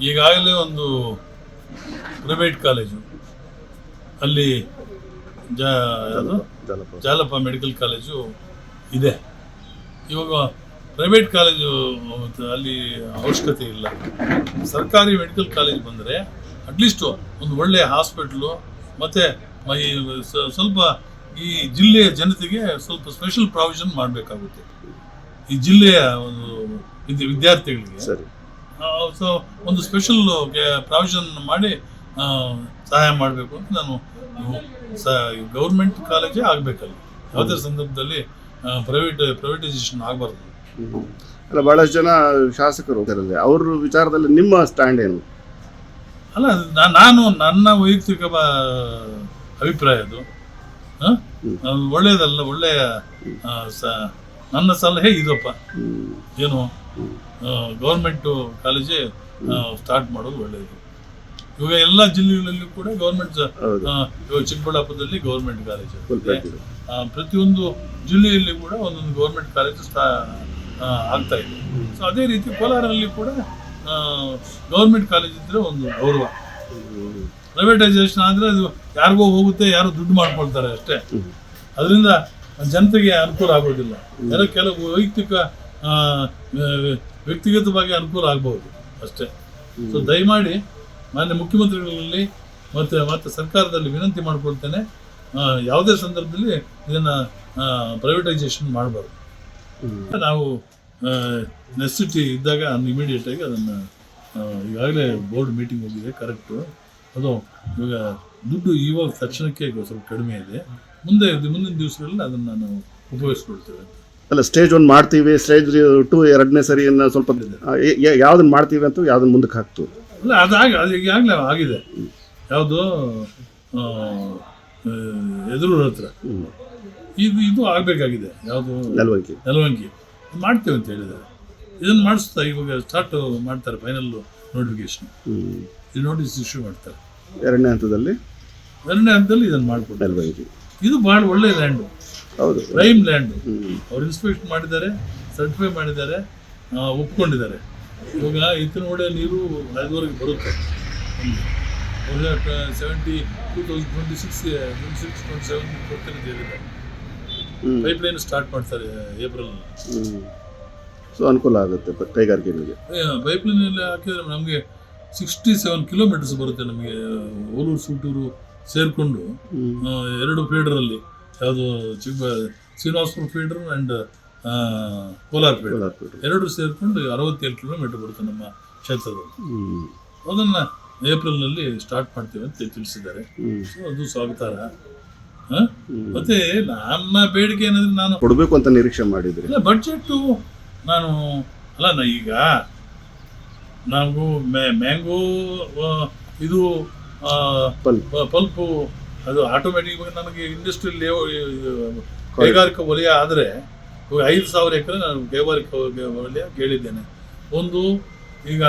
ಈಗಾಗಲೇ ಒಂದು private college ಅಲ್ಲಿ ಜ ಯಾವುದು? ಜಾಲಪ ಜಾಲಪ್ಪ ಮೆಡಿಕಲ್ ಕಾಲೇಜು ಇದೆ. ಇವಾಗ ಪ್ರೈವೇಟ್ ಕಾಲೇಜು ಅಲ್ಲಿ ಅವಶ್ಯಕತೆ ಇಲ್ಲ. ಸರ್ಕಾರಿ ಮೆಡಿಕಲ್ ಕಾಲೇಜ್ ಬಂದರೆ ಅಟ್ಲೀಸ್ಟು ಒಂದು ಒಳ್ಳೆಯ ಹಾಸ್ಪಿಟ್ಲು ಮತ್ತು ಸ್ವಲ್ಪ ಈ ಜಿಲ್ಲೆಯ ಜನತೆಗೆ ಸ್ವಲ್ಪ ಸ್ಪೆಷಲ್ ಪ್ರಾವಿಷನ್ ಮಾಡಬೇಕಾಗುತ್ತೆ. ಈ ಜಿಲ್ಲೆಯ ಒಂದು ವಿದ್ಯ- ವಿದ್ಯಾರ್ಥಿಗಳಿಗೆ. ಸರಿ. ಸೊ ಒಂದು ಸ್ಪೆಷಲ್ ಪ್ರಾವಿಷನ್ ಮಾಡಿ ಸಹಾಯ ಮಾಡಬೇಕು ಅಂತ ನಾನು ಗೌರ್ಮೆಂಟ್ ಕಾಲೇಜೇ ಆಗಬೇಕಲ್ಲ. ಯಾವುದೇ ಸಂದರ್ಭದಲ್ಲಿ ಪ್ರೈವೇಟ್ ಪ್ರೈವೇಟೈಸೇಷನ್ ಆಗಬಾರ್ದು. ಅಲ್ಲ ಬಹಳಷ್ಟು ಜನ ಶಾಸಕರು ಅವ್ರ ವಿಚಾರದಲ್ಲಿ ನಿಮ್ಮ ಸ್ಟ್ಯಾಂಡ್ ಏನು? ಅಲ್ಲ ನಾನು ನನ್ನ ವೈಯಕ್ತಿಕ ಅಭಿಪ್ರಾಯ ಅದು. ಒಳ್ಳೆಯದಲ್ಲ ಒಳ್ಳೆಯ ನನ್ನ ಸಲಹೆ ಇದಪ್ಪ. ಏನು? ಗೌರ್ಮೆಂಟು ಕಾಲೇಜೇ ಸ್ಟಾರ್ಟ್ ಮಾಡೋದು ಒಳ್ಳೆಯದು ಇವಾಗ ಎಲ್ಲ ಜಿಲ್ಲೆಗಳಲ್ಲಿ ಕೂಡ ಗೌರ್ಮೆಂಟ್ ಇವಾಗ ಚಿಕ್ಕಬಳ್ಳಾಪುರದಲ್ಲಿ ಗೌರ್ಮೆಂಟ್ ಕಾಲೇಜ್ ಪ್ರತಿಯೊಂದು ಜಿಲ್ಲೆಯಲ್ಲಿ ಕೂಡ ಒಂದೊಂದು ಗೌರ್ಮೆಂಟ್ ಕಾಲೇಜ್ ಸ್ಟಾ ಆಗ್ತಾ ಇದೆ. ಸೊ ಅದೇ ರೀತಿ ಕೋಲಾರಲ್ಲಿ ಕೂಡ ಗೌರ್ಮೆಂಟ್ ಕಾಲೇಜ್ ಇದ್ರೆ ಒಂದು ಗೌರವ. ಪ್ರೈವೇಟೈಸೇಷನ್ ಆದರೆ ಅದು ಯಾರಿಗೋ ಹೋಗುತ್ತೆ ಯಾರು ದುಡ್ಡು ಮಾಡ್ಕೊಳ್ತಾರೆ ಅಷ್ಟೇ. ಅದರಿಂದ ಜನತೆಗೆ ಅನುಕೂಲ ಆಗೋದಿಲ್ಲ. ಯಾರೋ ಕೆಲವು ವೈಯಕ್ತಿಕ ವ್ಯಕ್ತಿಗತವಾಗಿ ಅನುಕೂಲ ಆಗ್ಬೋದು ಅಷ್ಟೇ. ಸೊ ದಯಮಾಡಿ ಮಾನ್ಯ ಮುಖ್ಯಮಂತ್ರಿಗಳಲ್ಲಿ ಮತ್ತು ಮತ್ತು ಸರ್ಕಾರದಲ್ಲಿ ವಿನಂತಿ ಮಾಡ್ಕೊಳ್ತೇನೆ. ಯಾವುದೇ ಸಂದರ್ಭದಲ್ಲಿ ಇದನ್ನು ಪ್ರೈವೇಟೈಸೇಷನ್ ಮಾಡಬಾರ್ದು. ನಾವು ನೆಸಿಟಿ ಇದ್ದಾಗ ಇಮಿಡಿಯೇಟ್ ಆಗಿ ಅದನ್ನು ಈಗಾಗಲೇ ಬೋರ್ಡ್ ಮೀಟಿಂಗ್ ಹೋಗಿದೆ ಕರೆಕ್ಟು ಅದು ಇವಾಗ ದುಡ್ಡು ಇವಾಗ ತಕ್ಷಣಕ್ಕೆ ಸ್ವಲ್ಪ ಕಡಿಮೆ ಇದೆ. ಮುಂದೆ ಮುಂದಿನ ದಿವಸಗಳಲ್ಲಿ ಅದನ್ನು ನಾವು ಉಪಯೋಗಿಸ್ಕೊಳ್ತೇವೆ. ಅಲ್ಲ ಸ್ಟೇಜ್ ಒಂದು ಮಾಡ್ತೀವಿ ಸ್ಟೇಜ್ ಟು ಎರಡನೇ ಸರಿ ಸ್ವಲ್ಪ ಯಾವ್ದನ್ನ ಮಾಡ್ತೀವಿ ಅಂತ ಯಾವ್ದನ್ನ ಮುಂದಕ್ಕೆ ಹಾಕ್ತು ಅಲ್ಲ ಅದಾಗಿ ಅದು ಈಗಾಗಲೇ ಆಗಿದೆ. ಯಾವುದು ಎದುರು ಹತ್ರ. ಇದು ಇದು ಆಗಬೇಕಾಗಿದೆ. ಯಾವುದು? ನೆಲವಂಕಿ ನೆಲವಂಕಿ ಮಾಡ್ತೇವೆ ಅಂತ ಹೇಳಿದ್ದಾರೆ. ಇದನ್ನು ಮಾಡಿಸ್ತಾ ಇವಾಗ ಸ್ಟಾರ್ಟ್ ಮಾಡ್ತಾರೆ ಫೈನಲ್ ನೋಟಿಫಿಕೇಶನ್ ಇದು ಈ ನೋಟಿಸ್ ಇಶ್ಯೂ ಮಾಡ್ತಾರೆ. ಎರಡನೇ ಹಂತದಲ್ಲಿ? ಎರಡನೇ ಹಂತದಲ್ಲಿ ಇದನ್ನು ಮಾಡಿಕೊಟ್ಟು ನೆಲವಂಕಿ ಇದು ಭಾಳ ಒಳ್ಳೆಯ ಲ್ಯಾಂಡು ಪ್ರೈಮ್ ಲ್ಯಾಂಡ್ ಅವ್ರು ಇನ್ಸ್ಪೆಕ್ಟ್ ಮಾಡಿದ್ದಾರೆ ಸರ್ಟಿಫೈ ಮಾಡಿದ್ದಾರೆ ಒಪ್ಕೊಂಡಿದ್ದಾರೆ. ಇವಾಗ ಇತ್ತಿನೋಡೆ ನೀರು ಐದುವರೆಗೆ ಬರುತ್ತೆ. Seventy two thousand twenty six twenty six twenty seven ಕೊಡ್ತೀನಿ ಹೇಳಿದ್ದಾರೆ. ಪೈಪ್ ಲೈನ್ ಸ್ಟಾರ್ಟ್ ಮಾಡ್ತಾರೆ ಏಪ್ರಿಲ್ ಸೊ ಅನುಕೂಲ ಆಗುತ್ತೆ ಕೈಗಾರಿಕೆಗಳಿಗೆ? ಪೈಪ್ ಲೈನಲ್ಲಿ ಹಾಕಿದ್ರೆ ನಮಗೆ ಸಿಕ್ಸ್ಟಿ ಸೆವೆನ್ ಕಿಲೋಮೀಟರ್ಸ್ ಬರುತ್ತೆ ನಮಗೆ ಓಲೂರು ಸೂಟೂರು ಸೇರಿಕೊಂಡು ಎರಡು ಫೀಡರಲ್ಲಿ ಯಾವುದು ಚಿಕ್ಕ ಶ್ರೀನಿವಾಸಪುರ ಫೀಡರ್ ಆ್ಯಂಡ್ ಕೋಲಾರ ಕೋಲಾರ ಎರಡು ಸೇರಿಕೊಂಡು ಅರವತ್ತೇಳು ಕಿಲೋಮೀಟರ್ ಬರುತ್ತೆ ನಮ್ಮ ಕ್ಷೇತ್ರದಲ್ಲಿ. ಅದನ್ನು ಏಪ್ರಿಲ್ನಲ್ಲಿ ಸ್ಟಾರ್ಟ್ ಮಾಡ್ತೀವಿ ಅಂತ ತಿಳಿಸಿದ್ದಾರೆ. ಸೊ ಅದು ಸ್ವಾಗತಾರ ಮತ್ತೆ ನಮ್ಮ ಬೇಡಿಕೆ ಏನಂದ್ರೆ ನಾನು ಕೊಡಬೇಕು ಅಂತ ನಿರೀಕ್ಷೆ ಮಾಡಿದ್ರೆ. ಇಲ್ಲ ಬಡ್ಜೆಟ್ಟು ನಾನು ಅಲ್ಲ ನಾ ಈಗ ನಾವು ಮ್ಯಾಂಗೋ ಇದು ಪಲ್ಪ್. ಅದು ಆಟೋಮೆಟಿಕ್ ಇವಾಗ ನನಗೆ ಇಂಡಸ್ಟ್ರಿಯಲ್ ಕೈಗಾರಿಕಾ ವಲಯ ಆದರೆ ಇವಾಗ ಐದು ಸಾವಿರ ಎಕರೆ ನಾನು ಕೈಗಾರಿಕಾ ವಲಯ ಕೇಳಿದ್ದೇನೆ. ಒಂದು ಈಗ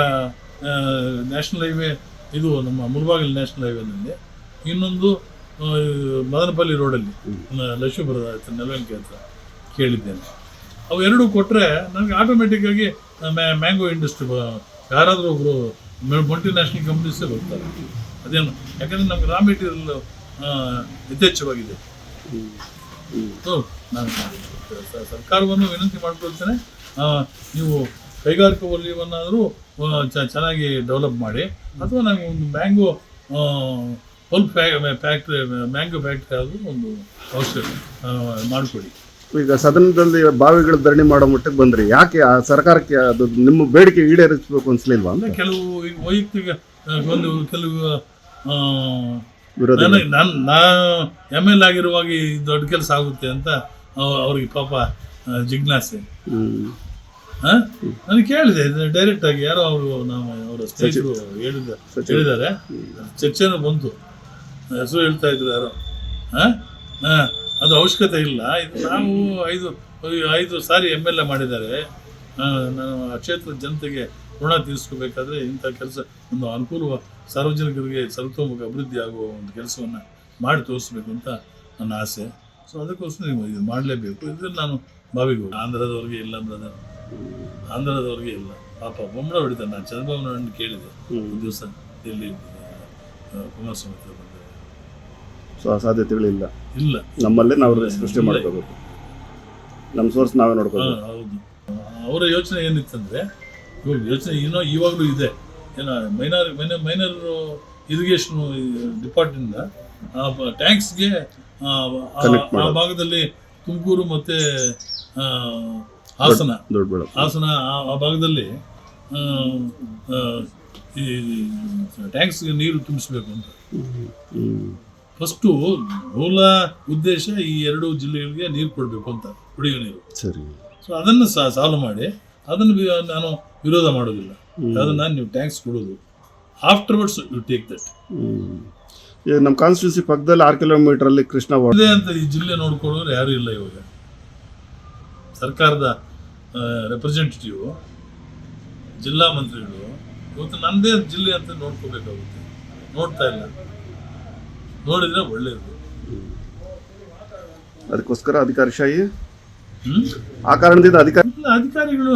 ನ್ಯಾಷನಲ್ ಹೈವೇ ಇದು ನಮ್ಮ ಮುಳಬಾಗಿಲು ನ್ಯಾಷನಲ್ ಹೈವೇನಲ್ಲಿ ಇನ್ನೊಂದು ಮದನಪಲ್ಲಿ ರೋಡಲ್ಲಿ ಲಕ್ಷ್ಮೀಪುರದ ಹತ್ರ ನೆಲವಂಕಿ ಹತ್ರ ಕೇಳಿದ್ದೇನೆ. ಅವು ಎರಡೂ ಕೊಟ್ಟರೆ ನನಗೆ ಆಟೋಮೆಟಿಕ್ಕಾಗಿ ಮ್ಯಾಂಗೋ ಇಂಡಸ್ಟ್ರಿ ಯಾರಾದರೂ ಒಬ್ಬರು ಮಲ್ಟಿ ನ್ಯಾಷನಲ್ ಕಂಪ್ನೀಸೇ ಬರ್ತಾರೆ ಅದೇನು? ಯಾಕಂದರೆ ನಮ್ಗೆ ರಾ ಮೆಟೀರಿಯಲ್ ಯಥೇಚ್ಛವಾಗಿದೆ. ನಾನು ಸರ್ಕಾರವನ್ನು ವಿನಂತಿ ಮಾಡ್ಕೊಳ್ತೇನೆ ನೀವು ಕೈಗಾರಿಕಾ ವಲಯವನ್ನಾದರೂ ಚೆನ್ನಾಗಿ ಡೆವಲಪ್ ಮಾಡಿ ಅಥವಾ ನನಗೆ ಒಂದು mango pulp factory mango factory ಆದರೂ ಒಂದು ಅವಶ್ಯಕ ಮಾಡಿಕೊಡಿ ಈಗ ಸದನದಲ್ಲಿ ಬಾವಿಗಳು ಧರಣಿ ಮಾಡೋ ಮಟ್ಟಕ್ಕೆ ಬಂದ್ರಿ. ಯಾಕೆ ಆ ಸರ್ಕಾರಕ್ಕೆ ಅದು ನಿಮ್ಮ ಬೇಡಿಕೆ ಈಡೇರಿಸಬೇಕು ಅನ್ಸಲಿಲ್ವಾ ಕೆಲವು ವೈಯಕ್ತಿಕ ಒಂದು ಕೆಲವು ವಿರೋಧ ನನಗೆ ನಾನು ನಾ ಎಂ ಎಲ್ ಆಗಿರುವಾಗ ಈ ದೊಡ್ಡ ಕೆಲಸ ಆಗುತ್ತೆ ಅಂತ ಅವ- ಅವ್ರಿಗೆ ಪಾಪ ಆ, ಜಿಜ್ಞಾಸೆ. ಹ್ಮ್. ಹಾ? ನಾನು ಕೇಳಿದೆ ಡೈರೆಕ್ಟ್ ಆಗಿ ಯಾರೋ ಅವರು ನಾವು ಅವರ ಸ್ನೇಹಿತರು ಹೇಳಿದ ಹೇಳಿದ್ದಾರೆ. ಚರ್ಚೆನೂ ಬಂತು. ಹೆಸರು ಹೇಳ್ತಾ ಇದ್ರು ಯಾರೋ. ಹಾ? ಹಾ, ಅದು ಅವಶ್ಯಕತೆ ಇಲ್ಲ. ಇದು ನಾವು ಐದು ಐದು ಸಾರಿ ಎಂ ಎಲ್ ಎ ಮಾಡಿದ್ದಾರೆ. ಆ, ನಾನು ಆ ಕ್ಷೇತ್ರದ ಜನತೆಗೆ ಋಣ ತೀರಿಸ್ಕೋಬೇಕಾದ್ರೆ ಇಂಥ ಕೆಲಸ ಒಂದು ಅನುಕೂಲ ಸಾರ್ವಜನಿಕರಿಗೆ ಸರ್ವತೋಮುಖ ಅಭಿವೃದ್ಧಿ ಆಗುವ ಒಂದು ಕೆಲಸವನ್ನು ಮಾಡಿ ತೋರಿಸ್ಬೇಕು ಅಂತ ನನ್ನ ಆಸೆ. ಸೊ ಅದಕ್ಕೋಸ್ಕರ ನೀವು ಇದು ಮಾಡಲೇಬೇಕು. ಇದರಲ್ಲಿ ನಾನು ಬಾವಿಗೆ ಹೋಗಿ ಆಂಧ್ರದವ್ರಿಗೆ ಇಲ್ಲ ಅಂದ್ರೆ ಆಂಧ್ರದವ್ರಿಗೆ ಇಲ್ಲ. ಪಾಪ ಬೊಂಬಳ ಹೊಡಿತಾರೆ ನಾನು ಚಂದ್ರಬಾಬು ನಾಯ್ಡು ಕೇಳಿದೆ. ಒಂದು ದಿವಸ ಇಲ್ಲಿ ಕುಮಾರಸ್ವಾಮಿ ಹತ್ರ. ಸೊ ಆ ಸಾಧ್ಯತೆಗಳಿಲ್ಲ ಇಲ್ಲ. ನಮ್ಮಲ್ಲೇ ನಾವು ಸೃಷ್ಟಿ. ಮಾಡ್ಕೋಬೇಕು. ನಮ್ಮ ಸೋರ್ಸ್ ನಾವೇ ನೋಡ್ಕೋಬೇಕು. ಹೌದು. ಅವರ ಯೋಚನೆ ಏನಿತ್ತಂದ್ರೆ ಯೋಚನೆ ಇನ್ನೂ ಇವಾಗಲೂ ಇದೆ. ಏನೋ minor minor minor irrigation department ಆ ಟ್ಯಾಂಕ್ಸ್ಗೆ ಆ ಭಾಗದಲ್ಲಿ ತುಮಕೂರು ಮತ್ತೆ ಹಾಸನ. ಹಾಸನ ಆ- ಭಾಗದಲ್ಲಿ ಈ ಟ್ಯಾಂಕ್ಸ್ಗೆ ನೀರು ತುಂಬಿಸ್ಬೇಕು ಅಂತ. ಫಸ್ಟು ಮೂಲ ಉದ್ದೇಶ ಈ ಎರಡು ಜಿಲ್ಲೆಗಳಿಗೆ ನೀರು ಕೊಡಬೇಕು ಅಂತ ಕುಡಿಯೋ ನೀರು. ಸರಿ. ಸೊ ಅದನ್ನು ಸಾಲ್ವ್ ಮಾಡಿ ಅದನ್ನು ನಾನು ವಿರೋಧ ಮಾಡೋದಿಲ್ಲ. ಅದನ್ನ ನೀವು ಟ್ಯಾಂಕ್ಸ್ ಕೊಡೋದು. ಆಫ್ಟರ್ವರ್ಡ್ಸ್ ಯು ಟೇಕ್ ದಟ್ ಈಗ ನಮ್ಮ ಕಾನ್ಸ್ಟಿಟ್ಯೂನ್ಸಿ ಪಕ್ಕದಲ್ಲಿ ಆರು ಕಿಲೋಮೀಟರ್ ಅಲ್ಲಿ ಕೃಷ್ಣ ಇದೆ ಅಂತ ಈ ಜಿಲ್ಲೆ ನೋಡ್ಕೊಳ್ಳೋರು ಯಾರು ಇಲ್ಲ ಇವಾಗ. ಸರ್ಕಾರದ ರೆಪ್ರೆಸೆಂಟೇಟಿವ್ ಜಿಲ್ಲಾ ಮಂತ್ರಿಗಳು ಇವತ್ತು ನಮ್ಮದೇ ಜಿಲ್ಲೆ ಅಂತ ನೋಡ್ಕೋಬೇಕಾಗುತ್ತೆ. ನೋಡ್ತಾ ಇಲ್ಲ. ನೋಡಿದ್ರೆ ಒಳ್ಳೇದು. ಅದಕ್ಕೋಸ್ಕರ ಅಧಿಕಾರಿಶಾಹಿ ಶಾಹಿ ಆ ಕಾರಣದಿಂದ ಅಧಿಕಾರಿ ಅಧಿಕಾರಿಗಳು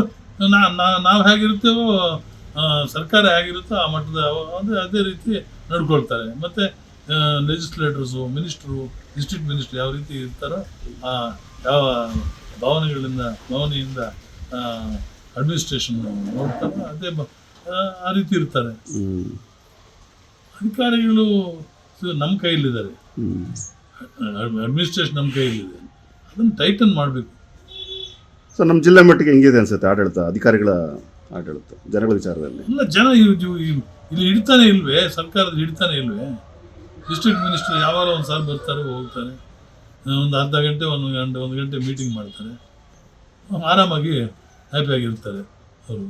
ನಾ ನಾ- ನಾವು ಹೇಗಿರ್ತೇವೋ ಸರ್ಕಾರ ಹೇಗಿರುತ್ತೋ ಆ ಮಟ್ಟದ ಅಂದರೆ ಅದೇ ರೀತಿ ನಡ್ಕೊಳ್ತಾರೆ. ಮತ್ತು ಲೆಜಿಸ್ಲೇಟರ್ಸು ಮಿನಿಸ್ಟ್ರು ಡಿಸ್ಟ್ರಿಕ್ಟ್ ಮಿನಿಸ್ಟ್ರು ಯಾವ ರೀತಿ ಇರ್ತಾರೋ ಆ ಯಾವ ಭಾವನೆಗಳಿಂದ ಭಾವನೆಯಿಂದ ಅಡ್ಮಿನಿಸ್ಟ್ರೇಷನ್ ನೋಡ್ತಾರೆ ಅದೇ ಆ, ರೀತಿ ಇರ್ತಾರೆ. ಅಧಿಕಾರಿಗಳು ನಮ್ಮ ಕೈಯಲ್ಲಿದ್ದಾರೆ. ಅಡ್ಮಿನಿಸ್ಟ್ರೇಷನ್ ನಮ್ಮ ಕೈಯಲ್ಲಿದೆ. ಅದನ್ನು ಟೈಟನ್ ಮಾಡಬೇಕು. ಸೊ ನಮ್ಮ ಜಿಲ್ಲಾ ಮಟ್ಟಿಗೆ ಹೆಂಗಿದೆ ಅನ್ಸುತ್ತೆ ಆಡಳಿತ, ಅಧಿಕಾರಿಗಳ ಆಡಳಿತ, ಜನಗಳ ವಿಚಾರದಲ್ಲಿ? ಇಲ್ಲ, ಜನ ಇಲ್ಲಿ ಹಿಡಿತಾನೆ ಇಲ್ವೇ? ಸರ್ಕಾರದ ಹಿಡಿತಾನೆ ಇಲ್ವೇ? ಡಿಸ್ಟ್ರಿಕ್ಟ್ ಮಿನಿಸ್ಟರ್ ಯಾವಾಗ ಒಂದು ಸಾರಿ ಬರ್ತಾರೆ ಹೋಗ್ತಾರೆ. ಒಂದು ಅರ್ಧ ಗಂಟೆ, ಒಂದು ಗಂಟೆ ಒಂದು ಗಂಟೆ ಮೀಟಿಂಗ್ ಮಾಡ್ತಾರೆ. ಆರಾಮಾಗಿ ಹ್ಯಾಪಿಯಾಗಿರ್ತಾರೆ ಅವರು.